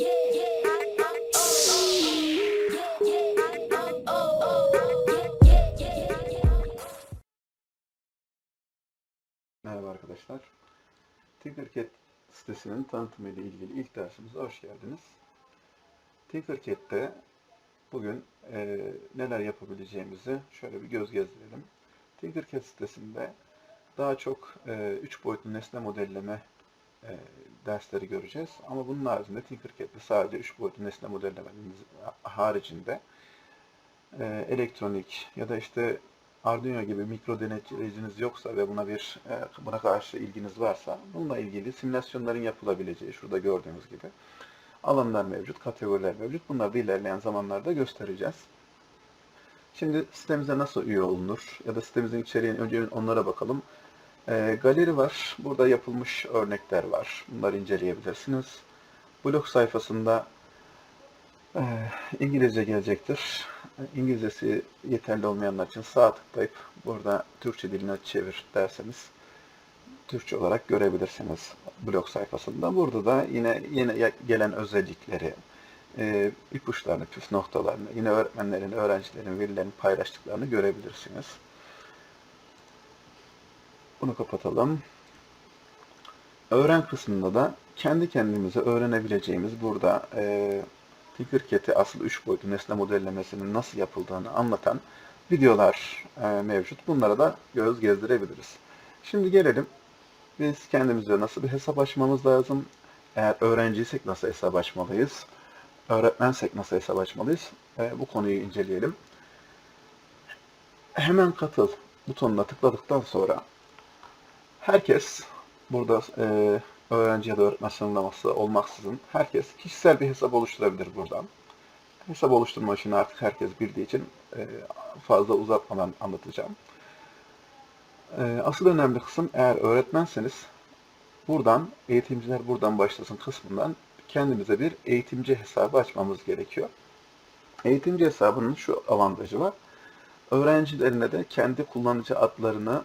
Merhaba arkadaşlar. Tinkercad sitesinin tanıtımı ile ilgili ilk dersimize hoş geldiniz. Tinkercad'de bugün e, neler yapabileceğimizi şöyle bir göz gezdirelim. Tinkercad sitesinde daha çok 3 boyutlu nesne modelleme e, dersleri göreceğiz. Ama bunun haricinde Tinkercad'de sadece 3 boyutlu nesne modellememiz haricinde e, elektronik ya da işte Arduino gibi mikro denetçileciniz yoksa ve buna bir e, buna karşı ilginiz varsa bununla ilgili simülasyonların yapılabileceği şurada gördüğünüz gibi alanlar mevcut, kategoriler mevcut. Bunları da ilerleyen zamanlarda göstereceğiz. Şimdi sitemize nasıl üye olunur ya da sitemizin içeriğini önce onlara bakalım. E, galeri var. Burada yapılmış örnekler var. Bunları inceleyebilirsiniz. Blog sayfasında e, İngilizce gelecektir. İngilizcesi yeterli olmayanlar için sağ tıklayıp burada Türkçe diline çevir derseniz Türkçe olarak görebilirsiniz blog sayfasında. Burada da yine yine gelen özellikleri, e, ipuçlarını, püf noktalarını, yine öğretmenlerin, öğrencilerin, velilerin paylaştıklarını görebilirsiniz. Bunu kapatalım. Öğren kısmında da kendi kendimize öğrenebileceğimiz burada e, Tinkercad'i asıl 3 boyutlu nesne modellemesinin nasıl yapıldığını anlatan videolar e, mevcut. Bunlara da göz gezdirebiliriz. Şimdi gelelim. Biz kendimize nasıl bir hesap açmamız lazım? Eğer öğrenciysek nasıl hesap açmalıyız? Öğretmensek nasıl hesap açmalıyız? E, bu konuyu inceleyelim. Hemen katıl butonuna tıkladıktan sonra herkes burada e, öğrenci ya da öğretmen sınırlaması olmaksızın herkes kişisel bir hesap oluşturabilir buradan. Hesap oluşturma işini artık herkes bildiği için e, fazla uzatmadan anlatacağım. E, asıl önemli kısım eğer öğretmenseniz buradan eğitimciler buradan başlasın kısmından kendimize bir eğitimci hesabı açmamız gerekiyor. Eğitimci hesabının şu avantajı var. Öğrencilerine de kendi kullanıcı adlarını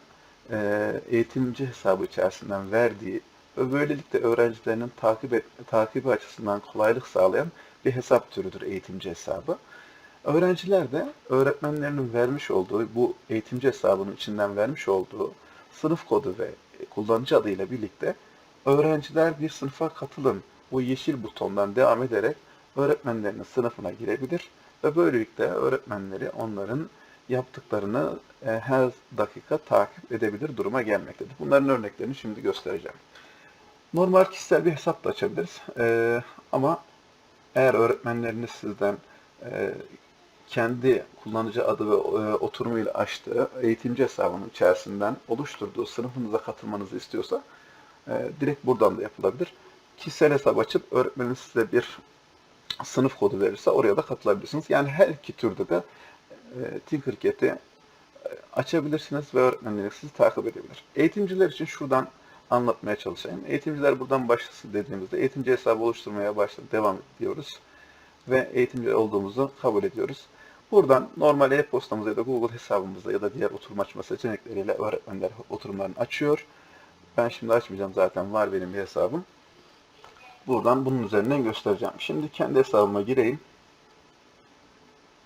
e, eğitimci hesabı içerisinden verdiği ve böylelikle öğrencilerinin takip et, takibi açısından kolaylık sağlayan bir hesap türüdür eğitimci hesabı. Öğrenciler de öğretmenlerinin vermiş olduğu bu eğitimci hesabının içinden vermiş olduğu sınıf kodu ve kullanıcı adıyla birlikte öğrenciler bir sınıfa katılın bu yeşil butondan devam ederek öğretmenlerinin sınıfına girebilir ve böylelikle öğretmenleri onların yaptıklarını e, her dakika takip edebilir duruma gelmektedir. Bunların örneklerini şimdi göstereceğim. Normal kişisel bir hesap da açabiliriz. Ee, ama eğer öğretmenleriniz sizden e, kendi kullanıcı adı ve e, oturumuyla açtığı eğitimci hesabının içerisinden oluşturduğu sınıfınıza katılmanızı istiyorsa e, direkt buradan da yapılabilir. Kişisel hesap açıp öğretmeniniz size bir sınıf kodu verirse oraya da katılabilirsiniz. Yani her iki türde de e, Tinkercad'i e, açabilirsiniz ve öğretmenleriniz sizi takip edebilir. Eğitimciler için şuradan anlatmaya çalışayım. Eğitimciler buradan başlasın dediğimizde eğitimci hesabı oluşturmaya başladı, devam ediyoruz. Ve eğitimci olduğumuzu kabul ediyoruz. Buradan normal e-postamızda ya da Google hesabımızda ya da diğer oturum açma seçenekleriyle öğretmenler oturumlarını açıyor. Ben şimdi açmayacağım zaten var benim bir hesabım. Buradan bunun üzerinden göstereceğim. Şimdi kendi hesabıma gireyim.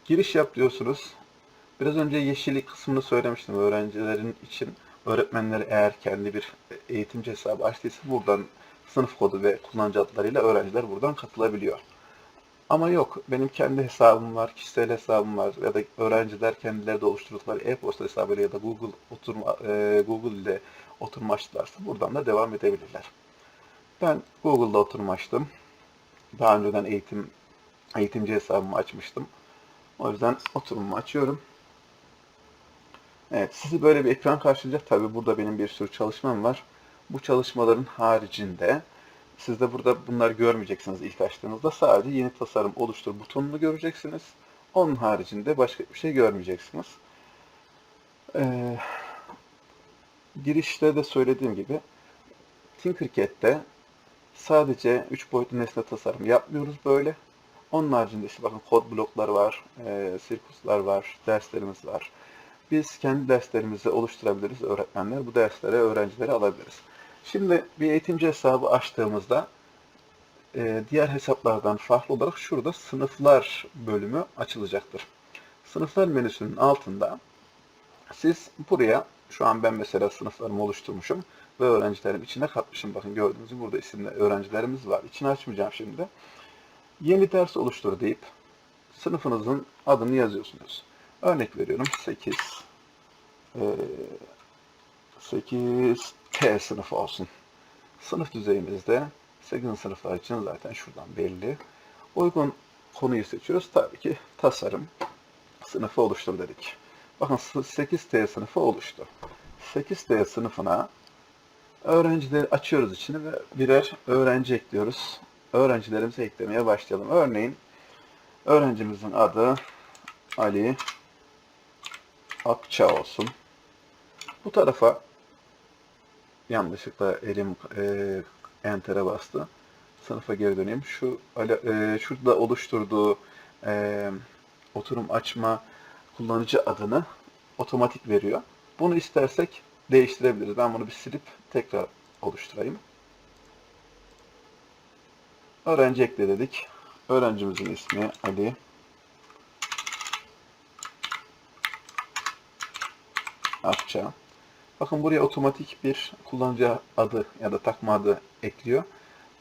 Giriş yap diyorsunuz. Biraz önce yeşillik kısmını söylemiştim öğrencilerin için öğretmenleri eğer kendi bir eğitimci hesabı açtıysa buradan sınıf kodu ve kullanıcı adlarıyla öğrenciler buradan katılabiliyor. Ama yok, benim kendi hesabım var, kişisel hesabım var ya da öğrenciler kendileri de oluşturdukları e-posta hesabıyla ya da Google oturma, e, Google ile oturma açtılarsa buradan da devam edebilirler. Ben Google'da oturma açtım. Daha önceden eğitim eğitimci hesabımı açmıştım. O yüzden oturumumu açıyorum. Evet, sizi böyle bir ekran karşılayacak. Tabi burada benim bir sürü çalışmam var. Bu çalışmaların haricinde siz de burada bunları görmeyeceksiniz ilk açtığınızda. Sadece yeni tasarım oluştur butonunu göreceksiniz. Onun haricinde başka bir şey görmeyeceksiniz. Ee, girişte de söylediğim gibi Tinkercad'de sadece 3 boyutlu nesne tasarım yapmıyoruz böyle. Onun haricinde işte bakın kod blokları var, e, sirkuslar var, derslerimiz var. Biz kendi derslerimizi oluşturabiliriz öğretmenler. Bu derslere öğrencileri alabiliriz. Şimdi bir eğitimci hesabı açtığımızda e, diğer hesaplardan farklı olarak şurada sınıflar bölümü açılacaktır. Sınıflar menüsünün altında siz buraya şu an ben mesela sınıflarımı oluşturmuşum ve öğrencilerim içine katmışım. Bakın gördüğünüz gibi burada isimli öğrencilerimiz var. İçini açmayacağım şimdi. Yeni ders oluştur deyip sınıfınızın adını yazıyorsunuz. Örnek veriyorum 8 e, 8 T sınıfı olsun. Sınıf düzeyimizde 8. sınıflar için zaten şuradan belli. Uygun konuyu seçiyoruz. Tabii ki tasarım sınıfı oluştur dedik. Bakın 8T sınıfı oluştu. 8T sınıfına öğrencileri açıyoruz içini ve birer öğrenci ekliyoruz. Öğrencilerimizi eklemeye başlayalım. Örneğin öğrencimizin adı Ali Akça olsun. Bu tarafa yanlışlıkla elim e, enter'e bastı. Sınıfa geri döneyim. Şu e, şurada oluşturduğu e, oturum açma kullanıcı adını otomatik veriyor. Bunu istersek değiştirebiliriz. Ben bunu bir silip tekrar oluşturayım. Öğrenci ekle dedik. Öğrencimizin ismi Ali. Akça. Bakın buraya otomatik bir kullanıcı adı ya da takma adı ekliyor.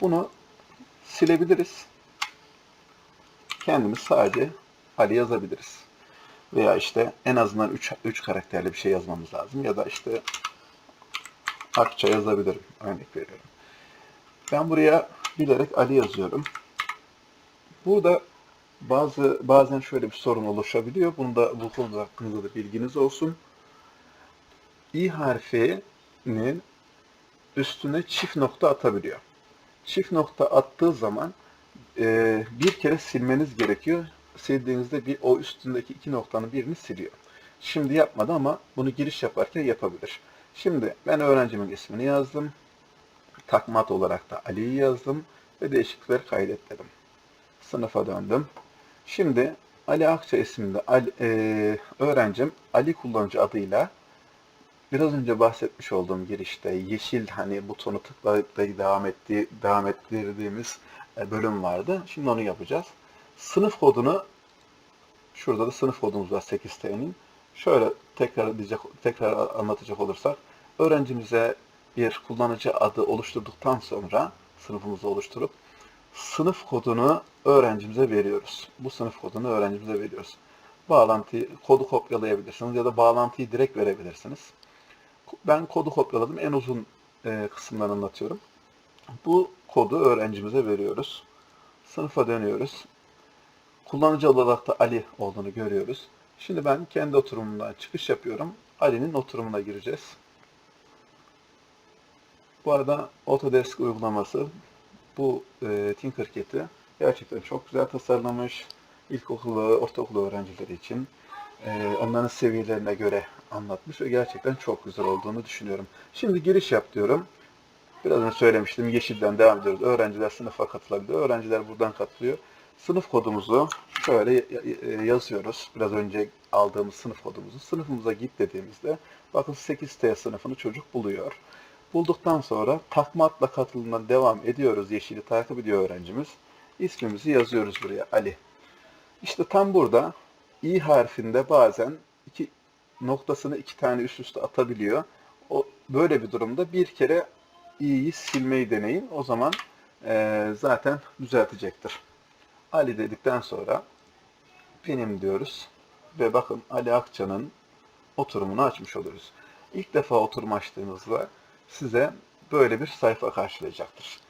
Bunu silebiliriz. Kendimiz sadece Ali yazabiliriz. Veya işte en azından 3 3 karakterli bir şey yazmamız lazım ya da işte Akça yazabilirim. Örnek veriyorum. Ben buraya bilerek Ali yazıyorum. Burada bazı bazen şöyle bir sorun oluşabiliyor. Bunu da bu konuda hakkında da bilginiz olsun. İ harfinin üstüne çift nokta atabiliyor. Çift nokta attığı zaman e, bir kere silmeniz gerekiyor. Sildiğinizde bir o üstündeki iki noktanın birini siliyor. Şimdi yapmadı ama bunu giriş yaparken yapabilir. Şimdi ben öğrencimin ismini yazdım. Takmat olarak da Ali'yi yazdım ve değişiklikleri kaydet. Sınıfa döndüm. Şimdi Ali Akça isimli Ali, e, öğrencim Ali kullanıcı adıyla biraz önce bahsetmiş olduğum girişte yeşil hani butonu tıklayıp da devam ettiği devam ettirdiğimiz e, bölüm vardı. Şimdi onu yapacağız. Sınıf kodunu şurada da sınıf kodumuz var 8T'nin. Şöyle tekrar diyecek tekrar anlatacak olursak öğrencimize bir kullanıcı adı oluşturduktan sonra sınıfımızı oluşturup sınıf kodunu öğrencimize veriyoruz. Bu sınıf kodunu öğrencimize veriyoruz. Bağlantıyı, kodu kopyalayabilirsiniz ya da bağlantıyı direkt verebilirsiniz. Ben kodu kopyaladım. En uzun e, kısımlarını anlatıyorum. Bu kodu öğrencimize veriyoruz. Sınıfa dönüyoruz. Kullanıcı olarak da Ali olduğunu görüyoruz. Şimdi ben kendi oturumumdan çıkış yapıyorum. Ali'nin oturumuna gireceğiz. Bu arada Autodesk uygulaması bu e, Tinkercad'i gerçekten çok güzel tasarlamış. İlkokulu, ortaokulu öğrencileri için e, onların seviyelerine göre anlatmış ve gerçekten çok güzel olduğunu düşünüyorum. Şimdi giriş yap diyorum. Biraz önce söylemiştim. Yeşilden devam ediyoruz. Öğrenciler sınıfa katılabiliyor. Öğrenciler buradan katılıyor. Sınıf kodumuzu şöyle yazıyoruz. Biraz önce aldığımız sınıf kodumuzu. Sınıfımıza git dediğimizde bakın 8T sınıfını çocuk buluyor. Bulduktan sonra takma adla katılımına devam ediyoruz. Yeşili takip ediyor öğrencimiz. İsmimizi yazıyoruz buraya Ali. İşte tam burada i harfinde bazen iki noktasını iki tane üst üste atabiliyor. O böyle bir durumda bir kere i'yi silmeyi deneyin. O zaman e, zaten düzeltecektir. Ali dedikten sonra benim diyoruz ve bakın Ali Akça'nın oturumunu açmış oluruz. İlk defa oturum açtığınızda size böyle bir sayfa karşılayacaktır.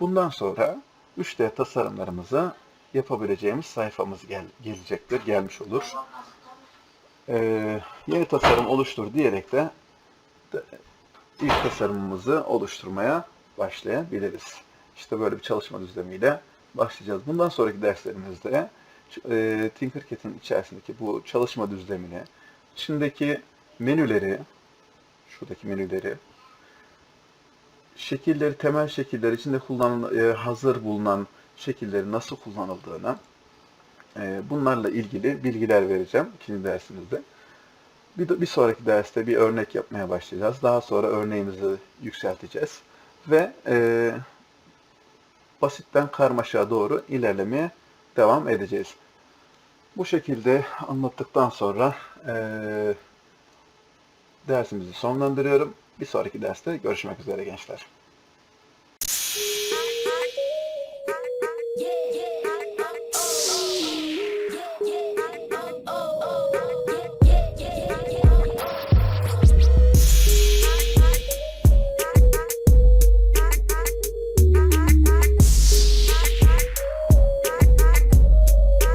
Bundan sonra 3D tasarımlarımızı yapabileceğimiz sayfamız gel gelecektir, gelmiş olur. Ee, yeni tasarım oluştur diyerek de, ilk tasarımımızı oluşturmaya başlayabiliriz. İşte böyle bir çalışma düzlemiyle başlayacağız. Bundan sonraki derslerimizde e, Tinkercad'in içerisindeki bu çalışma düzlemini, içindeki menüleri, şuradaki menüleri, şekilleri, temel şekiller içinde kullanılan, e, hazır bulunan şekilleri nasıl kullanıldığını, e, bunlarla ilgili bilgiler vereceğim ikinci dersimizde. Bir, bir sonraki derste bir örnek yapmaya başlayacağız. Daha sonra örneğimizi yükselteceğiz. Ve e, basitten karmaşaya doğru ilerlemeye devam edeceğiz. Bu şekilde anlattıktan sonra eee, dersimizi sonlandırıyorum. Bir sonraki derste görüşmek üzere gençler.